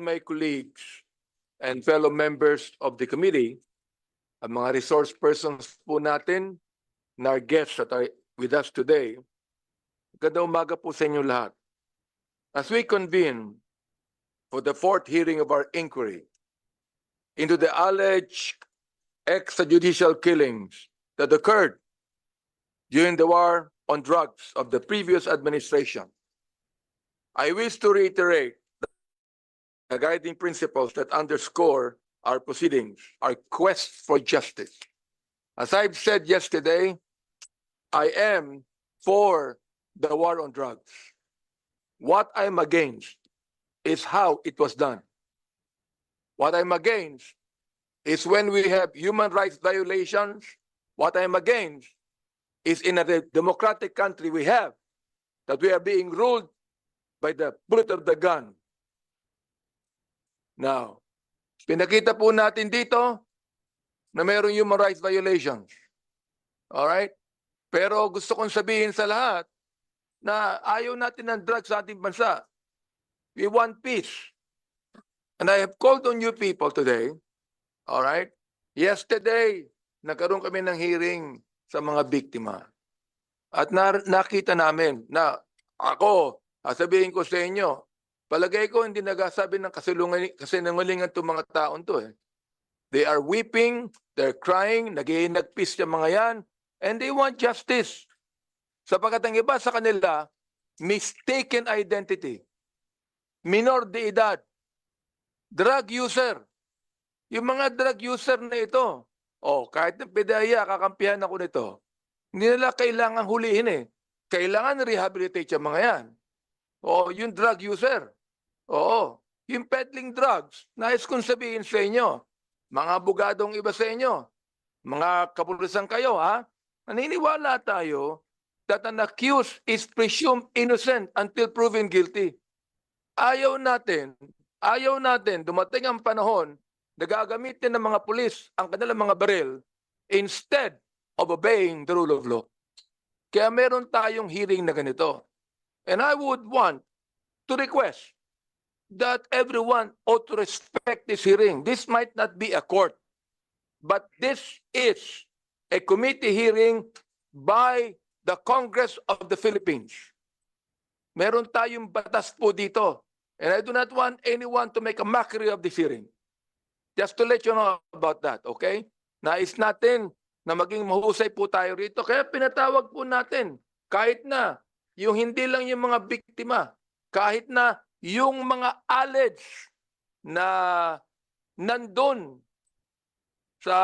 my colleagues and fellow members of the committee, ang mga resource persons po natin, and our guests that are with us today. Ganda umaga po sa inyo lahat. As we convene for the fourth hearing of our inquiry into the alleged extrajudicial killings that occurred during the war on drugs of the previous administration, I wish to reiterate guiding principles that underscore our proceedings, our quest for justice. As I've said yesterday, I am for the war on drugs. What I'm against is how it was done. What I'm against is when we have human rights violations. What I'm against is in a democratic country we have that we are being ruled by the bullet of the gun. Now, pinakita po natin dito na mayroong human rights violations. Alright? Pero gusto kong sabihin sa lahat na ayaw natin ng drugs sa ating bansa. We want peace. And I have called on you people today. Alright? Yesterday, nagkaroon kami ng hearing sa mga biktima. At na, nakita namin na ako, sabihin ko sa inyo, palagay ko hindi nagasabi ng kasulungan, kasinungalingan itong mga taon to eh. They are weeping, they're crying, naghihinagpis yung mga yan, and they want justice. Sapagkat ang iba sa kanila, mistaken identity, minor de edad, drug user. Yung mga drug user na ito, oh, kahit ng pedaya, kakampihan ako nito, hindi nila kailangan hulihin eh. Kailangan rehabilitate yung mga yan. Oo, yung drug user. Oo, yung peddling drugs, nais kong sabihin sa inyo, mga abogadong iba sa inyo, mga kapulisan kayo ha, naniniwala tayo that an accused is presumed innocent until proven guilty. Ayaw natin, ayaw natin, dumating ang panahon na gagamitin ng mga pulis ang kanilang mga baril instead of obeying the rule of law. Kaya meron tayong hearing na ganito. And I would want to request that everyone ought to respect this hearing. This might not be a court, but this is a committee hearing by the Congress of the Philippines. Meron tayong batas po dito. And I do not want anyone to make a mockery of this hearing. Just to let you know about that, okay? Nais natin na maging mahusay po tayo rito. Kaya pinatawag po natin, kahit na yung hindi lang yung mga biktima, kahit na yung mga alleged na nandun sa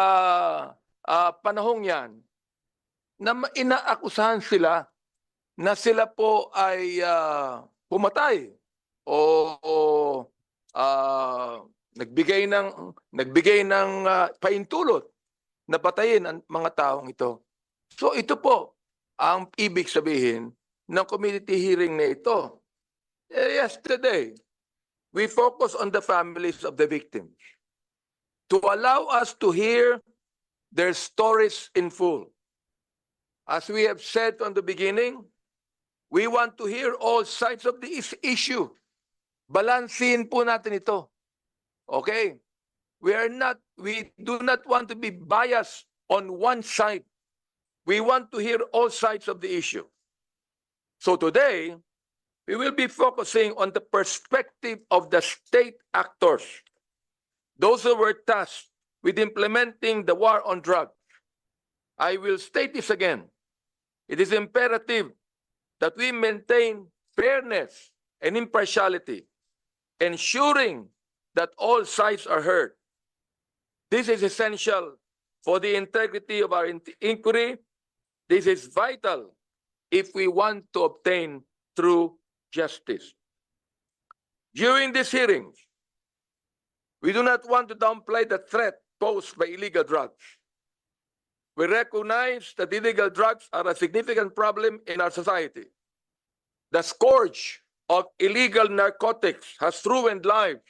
ah, panahong yan, na inaakusahan sila na sila po ay ah, pumatay o, o ah, nagbigay ng nagbigay ng ah, paintulot na patayin ang mga taong ito. So ito po ang ibig sabihin ng community hearing na ito. Eh, yesterday, we focus on the families of the victims to allow us to hear their stories in full. As we have said from the beginning, we want to hear all sides of the is- issue. Balansin po natin ito. Okay? We are not, we do not want to be biased on one side. We want to hear all sides of the issue. So today, we will be focusing on the perspective of the state actors, those who were tasked with implementing the war on drugs. I will state this again. It is imperative that we maintain fairness and impartiality, ensuring that all sides are heard. This is essential for the integrity of our in- inquiry. This is vital if we want to obtain true justice. During these hearings, we do not want to downplay the threat posed by illegal drugs. We recognize that illegal drugs are a significant problem in our society. The scourge of illegal narcotics has ruined lives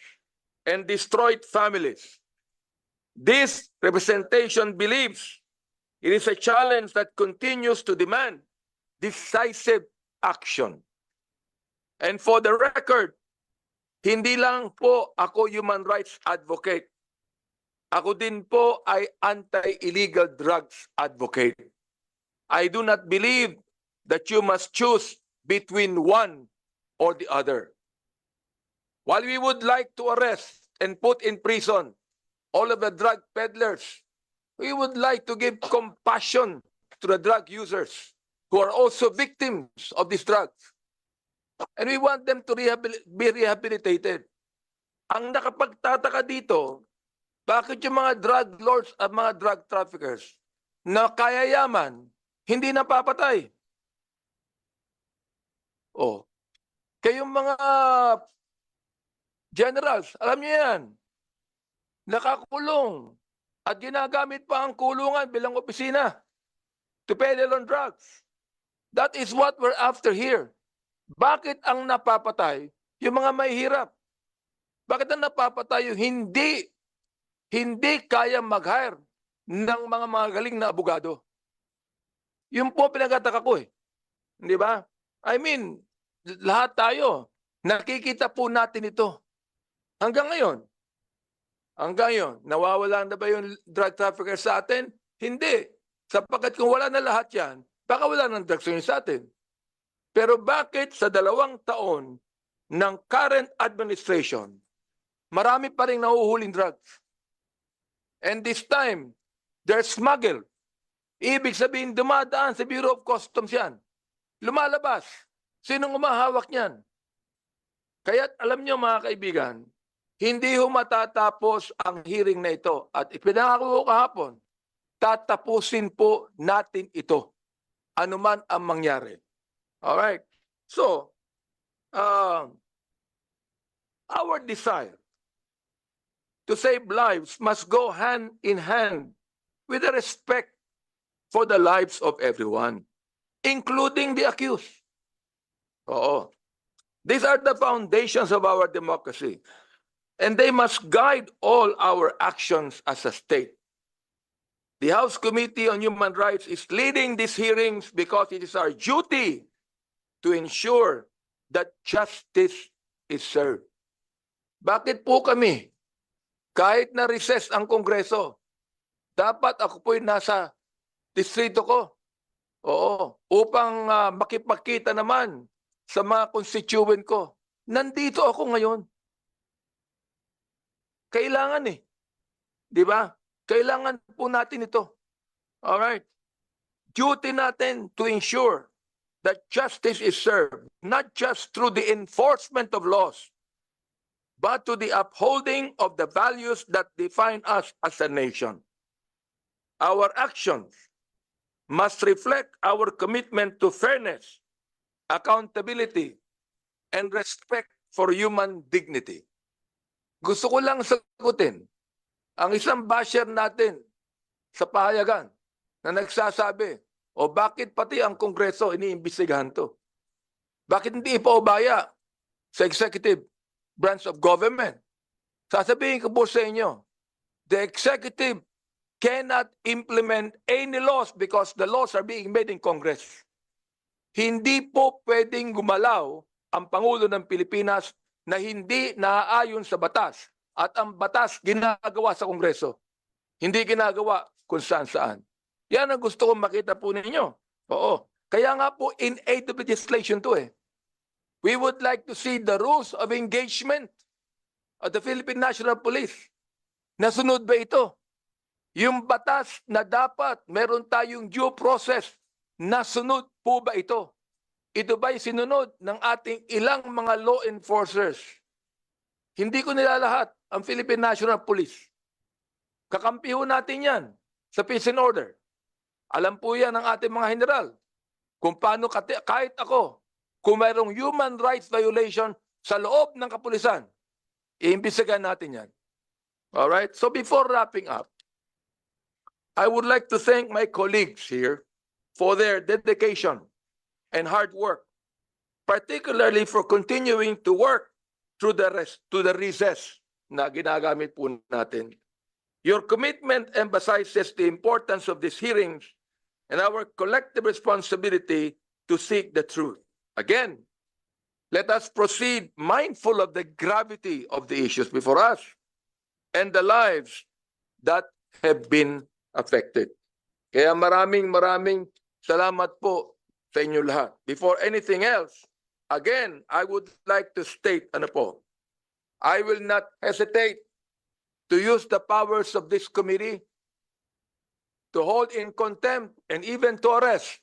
and destroyed families. This representation believes it is a challenge that continues to demand decisive action. And for the record, hindi lang po ako human rights advocate. Ako din po ay anti-illegal drugs advocate. I do not believe that you must choose between one or the other. While we would like to arrest and put in prison all of the drug peddlers, we would like to give compassion to the drug users who are also victims of these drugs. And we want them to rehabil- be rehabilitated. Ang nakapagtataka dito, bakit yung mga drug lords at mga drug traffickers na kaya yaman, hindi napapatay? Oh. Kayong mga generals, alam niyo yan, nakakulong at ginagamit pa ang kulungan bilang opisina to peddle on drugs. That is what we're after here. Bakit ang napapatay yung mga mahihirap? Bakit ang napapatay yung hindi hindi kaya mag-hire ng mga magaling na abogado? Yun po pinagtataka ko eh. Di ba? I mean, lahat tayo, nakikita po natin ito. Hanggang ngayon. Hanggang ngayon, nawawala na ba yung drug trafficker sa atin? Hindi. Sapagkat kung wala na lahat yan, baka wala ng drugs sa atin. Pero bakit sa dalawang taon ng current administration, marami pa rin nahuhuling drugs? And this time, they're smuggled. Ibig sabihin, dumadaan sa Bureau of Customs yan. Lumalabas. Sinong umahawak niyan? Kaya alam niyo mga kaibigan, hindi ho matatapos ang hearing na ito. At ipinangako ko kahapon, tatapusin po natin ito. Anuman ang mangyari. Alright. So, uh, our desire to save lives must go hand in hand with the respect for the lives of everyone, including the accused. Oo. These are the foundations of our democracy. And they must guide all our actions as a state. The House Committee on Human Rights is leading these hearings because it is our duty to ensure that justice is served. Bakit po kami, kahit na recess ang Kongreso, dapat ako po'y nasa distrito ko. Oo, upang ah, makipagkita naman sa mga constituent ko. Nandito ako ngayon. Kailangan eh. Di ba? Kailangan po natin ito. Alright. Duty natin to ensure that justice is served, not just through the enforcement of laws, but to the upholding of the values that define us as a nation. Our actions must reflect our commitment to fairness, accountability, and respect for human dignity. Gusto ko lang sagutin ang isang basher natin sa pahayagan na nagsasabi, o bakit pati ang Kongreso iniimbestigahan to? Bakit hindi ipaubaya sa executive branch of government? Sasabihin ko po sa inyo, the executive cannot implement any laws because the laws are being made in Congress. Hindi po pwedeng gumalaw ang Pangulo ng Pilipinas na hindi naaayon sa batas at ang batas ginagawa sa Kongreso. Hindi ginagawa kung saan saan. Yan ang gusto kong makita po ninyo. Oo. Kaya nga po in aid of legislation to eh. We would like to see the rules of engagement of the Philippine National Police. Nasunod ba ito? Yung batas na dapat meron tayong due process, nasunod po ba ito? Ito ba'y sinunod ng ating ilang mga law enforcers? Hindi ko nilalahat ang Philippine National Police. Kakampi ho natin yan sa peace and order. Alam po yan ng ating mga general. Kung paano, kahit ako, kung mayroong human rights violation sa loob ng kapulisan, iimbisigan natin yan. Alright? So before wrapping up, I would like to thank my colleagues here for their dedication and hard work, particularly for continuing to work through the rest, to the recess na ginagamit po natin. Your commitment emphasizes the importance of these hearings and our collective responsibility to seek the truth. Again, let us proceed mindful of the gravity of the issues before us and the lives that have been affected. Kaya maraming maraming salamat po sa inyo lahat. Before anything else, again, I would like to state ano po, I will not hesitate to use the powers of this committee to hold in contempt and even to arrest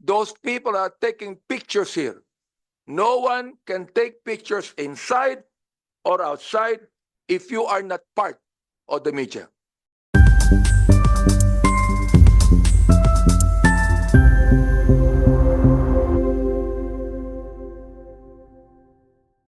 those people are taking pictures here. No one can take pictures inside or outside if you are not part of the media.